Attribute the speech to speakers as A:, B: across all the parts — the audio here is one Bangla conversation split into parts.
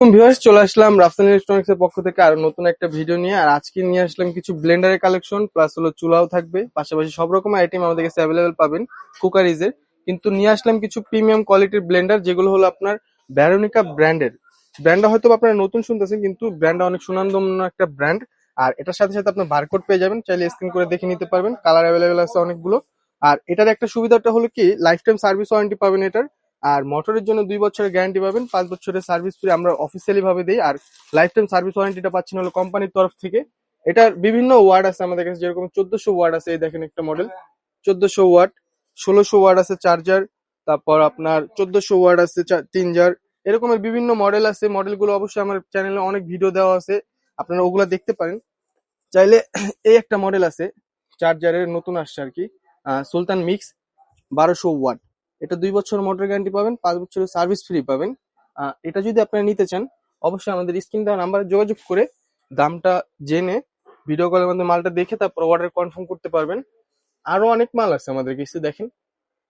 A: ভিউয়ার্স চলে আসলাম রাফসান ইলেকট্রনিক্স এর পক্ষ থেকে আরও নতুন একটা ভিডিও নিয়ে। আর আজকে নিয়ে আসলাম কিছু ব্লেন্ডারের কালেকশন প্লাস হলো চুলাও থাকবে। পাশাপাশি সব রকম আইটেম আমাদের কাছে অ্যাভেলেবেল পাবেন কুকারিজের কিন্তু নিয়ে আসলাম কিছু প্রিমিয়াম কোয়ালিটির ব্লেন্ডার যেগুলো হলো আপনার ব্যারোনিকা ব্র্যান্ডের ব্র্যান্ডটা হয়তো আপনারা নতুন শুনতেছেন, কিন্তু ব্র্যান্ডটা অনেক সুনামধন্য একটা ব্র্যান্ড আর এটার সাথে সাথে আপনার বারকোড পেয়ে যাবেন, চাইলে স্ক্রিন করে দেখে নিতে পারবেন। কালার অ্যাভেলেবেল আছে অনেকগুলো। আর এটার একটা সুবিধাটা হলো কি লাইফ টাইম সার্ভিস ওয়ারেন্টি পাবেন এটার। আর মোটরের জন্য দুই বছরের গ্যারান্টি পাবেন, পাঁচ বছরের সার্ভিস ফ্রি আমরা অফিসিয়ালি ভাবে দিই। আর লাইফ টাইম সার্ভিস ওয়ারেন্টিটা পাচ্ছেন হলো কোম্পানির তরফ থেকে। এটার বিভিন্ন ওয়ার্ড আছে আমাদের কাছে, যেরকম চোদ্দশো ওয়ার্ড আছে, এই দেখেন একটা মডেল চোদ্দশো ওয়াট ষোলোশো ওয়ার্ড আছে চার্জার তারপর আপনার চোদ্দশো ওয়ার্ড আছে চা- তিন জার এরকমের বিভিন্ন মডেল আছে মডেলগুলো অবশ্যই আমার চ্যানেলে অনেক ভিডিও দেওয়া আছে, আপনারা ওগুলো দেখতে পারেন। চাইলে এই একটা মডেল আছে চার্জারের নতুন আসছে আর কি সুলতান মিক্স বারোশো ওয়াট এটা দুই বছর মোটর গ্যারান্টি পাবেন, পাঁচ বছরের সার্ভিস ফ্রি পাবেন। এটা যদি আপনারা নিতে চান, অবশ্যই আমাদের স্ক্রিন দেওয়া নাম্বারে যোগাযোগ করে দামটা জেনে ভিডিও কলের মধ্যে মালটা দেখে তারপর অর্ডার কনফার্ম করতে পারবেন। আরও অনেক মাল আছে আমাদের কাছে, দেখেন।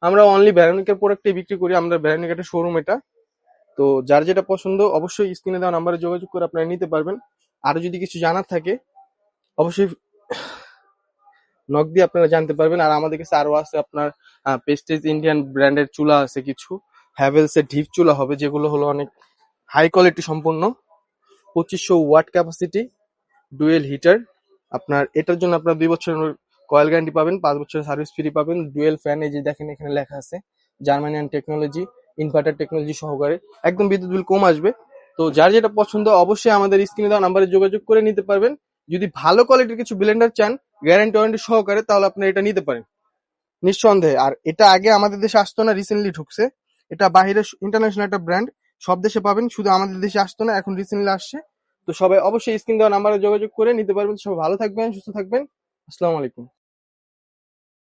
A: আমরা অনলি ভ্যারোনিকার প্রোডাক্টই বিক্রি করি, আমরা ভ্যারোনিকার শোরুম এটা। তো যার যেটা পছন্দ, অবশ্যই স্ক্রিনে দেওয়া নাম্বারে যোগাযোগ করে আপনারা নিতে পারবেন। আরও যদি কিছু জানার থাকে, অবশ্যই নক দিয়ে আপনারা জানতে পারবেন। আর আমাদের কাছে আরও আছে আপনার পেস্টেজ ইন্ডিয়ান ব্র্যান্ডের চুলা আছে কিছু। হ্যাভেলস এর ডিপ চুলা হবে, যেগুলো হলো অনেক হাই কোয়ালিটি সম্পন্ন পঁচিশশো ওয়াট ক্যাপাসিটি ডুয়েল হিটার আপনার, এটার জন্য আপনার দুই বছরের কয়েল গ্যারান্টি পাবেন, পাঁচ বছরের সার্ভিস ফ্রি পাবেন। ডুয়েল ফ্যান এই যে দেখেন এখানে লেখা আছে। জার্মানিয়ান টেকনোলজি ইনভার্টার টেকনোলজি সহকারে। একদম বিদ্যুৎ বিল কম আসবে। তো যার যেটা পছন্দ, অবশ্যই আমাদের স্ক্রিনে দেওয়া নাম্বারে যোগাযোগ করে নিতে পারবেন। যদি ভালো কোয়ালিটির কিছু ব্লেন্ডার চান গ্যারান্টি ওয়ারেন্টি সহকারে তাহলে আপনি এটা নিতে পারেন। নিঃসন্দেহে। আর এটা আগে আমাদের দেশে আসতো না রিসেন্টলি ঢুকছে। এটা বাইরের ইন্টারন্যাশনাল একটা ব্র্যান্ড সব দেশে পাবেন, শুধু আমাদের দেশে আসতো না, এখন রিসেন্টলি আসছে। তো সবাই অবশ্যই স্ক্রিন দেওয়া নাম্বারে যোগাযোগ করে নিতে পারবেন। সবাই ভালো থাকবেন, সুস্থ থাকবেন। আসসালামু আলাইকুম।